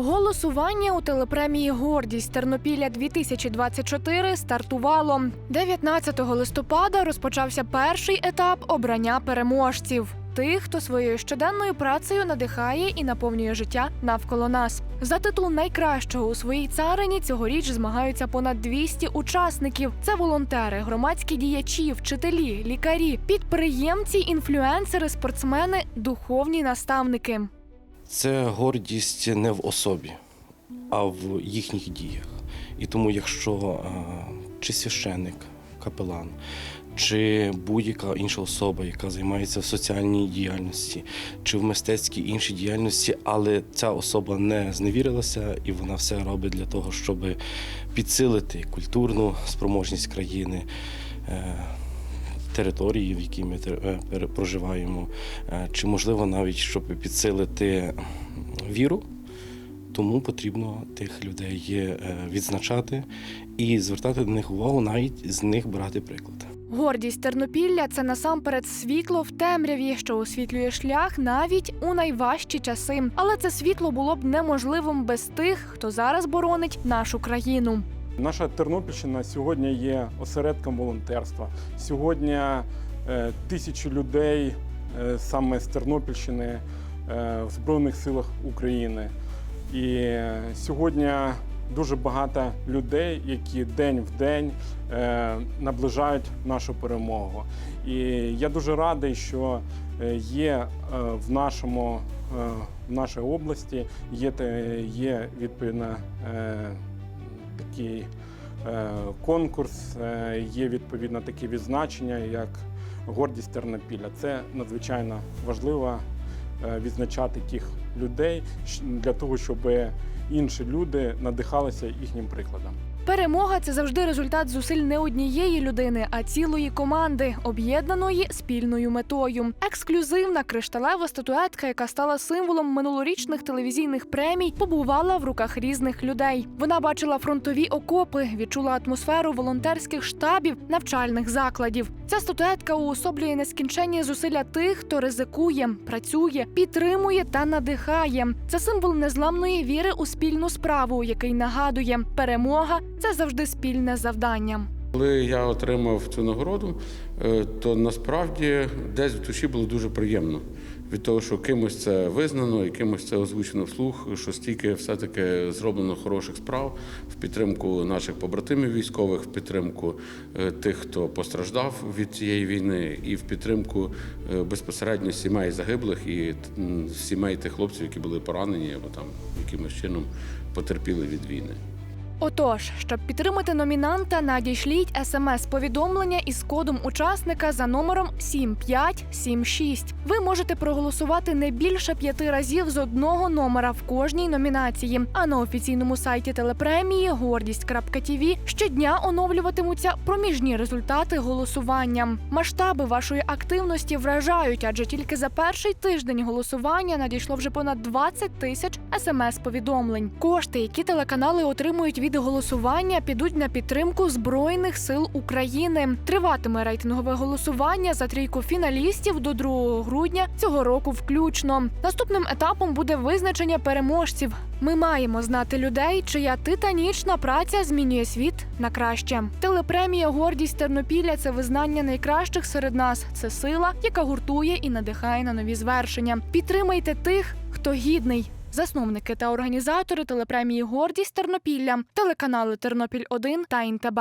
Голосування у телепремії Гордість Тернопілля 2024 стартувало. 19 листопада розпочався перший етап обрання переможців. Тих, хто своєю щоденною працею надихає і наповнює життя навколо нас. За титул найкращого у своїй царині цьогоріч змагаються понад 200 учасників. Це волонтери, громадські діячі, вчителі, лікарі, підприємці, інфлюенсери, спортсмени, духовні наставники. Це гордість не в особі, а в їхніх діях. І тому, якщо е, чи священник, капелан, чи будь-яка інша особа, яка займається в соціальній діяльності, чи в мистецькій іншій діяльності, але ця особа не зневірилася і вона все робить для того, щоб підсилити культурну спроможність країни. Території, в якій ми е, проживаємо, е, чи можливо навіть щоб підсилити віру, тому потрібно тих людей е, відзначати і звертати до них увагу, навіть з них брати приклад. Гордість Тернопілля це насамперед світло в темряві, що освітлює шлях навіть у найважчі часи. Але це світло було б неможливим без тих, хто зараз боронить нашу країну. Наша Тернопільщина сьогодні є осередком волонтерства. Сьогодні е, тисячі людей е, саме з Тернопільщини е, в Збройних силах України. І сьогодні дуже багато людей, які день в день наближають нашу перемогу. І я дуже радий, що є в нашому в нашій області є, є відповідно е, такий е, конкурс, е, є відповідно такі відзначення, як гордість Тернопіля. Це надзвичайно важливо е, відзначати тих людей для того, щоб інші люди надихалися їхнім прикладом. Перемога це завжди результат зусиль не однієї людини, а цілої команди, об'єднаної спільною метою. Ексклюзивна кришталева статуетка, яка стала символом минулорічних телевізійних премій, побувала в руках різних людей. Вона бачила фронтові окопи, відчула атмосферу волонтерських штабів, навчальних закладів. Ця статуетка уособлює нескінченні зусилля тих, хто ризикує, працює, підтримує та надихає. Це символ незламної віри у спільну справу, який нагадує, перемога це завжди спільне завдання. Коли я отримав цю нагороду, е, то насправді десь в душі було дуже приємно від того, що кимось це визнано і кимось це озвучено вслух, що стільки все-таки зроблено хороших справ в підтримку наших побратимів військових, в підтримку е, тих, хто постраждав від цієї війни, і в підтримку е, безпосередньо сімей загиблих і сімей тих хлопців, які були поранені або там якимось чином потерпіли від війни. Отож, щоб підтримати номінанта, надішліть смс-повідомлення із кодом учасника за номером 7576. Ви можете проголосувати не більше п'яти разів з одного номера в кожній номінації. А на офіційному сайті телепремії гордість.тв щодня оновлюватимуться проміжні результати голосування. Масштаби вашої активності вражають, адже тільки за перший тиждень голосування надійшло вже понад 20 тисяч смс-повідомлень. Кошти, які телеканали отримують від голосування, підуть на підтримку збройних сил України. Триватиме рейтингове голосування за трійку фіналістів до 2 грудня цього року, включно. Наступним етапом буде визначення переможців. Ми маємо знати людей, чия титанічна праця змінює світ на краще. Телепремія Гордість Тернопілля це визнання найкращих серед нас. Це сила, яка гуртує і надихає на нові звершення. Підтримайте тих, хто гідний. Засновники та організатори телепремії Гордість Тернопілля, телеканали Тернопіль 1 та ІНТБ.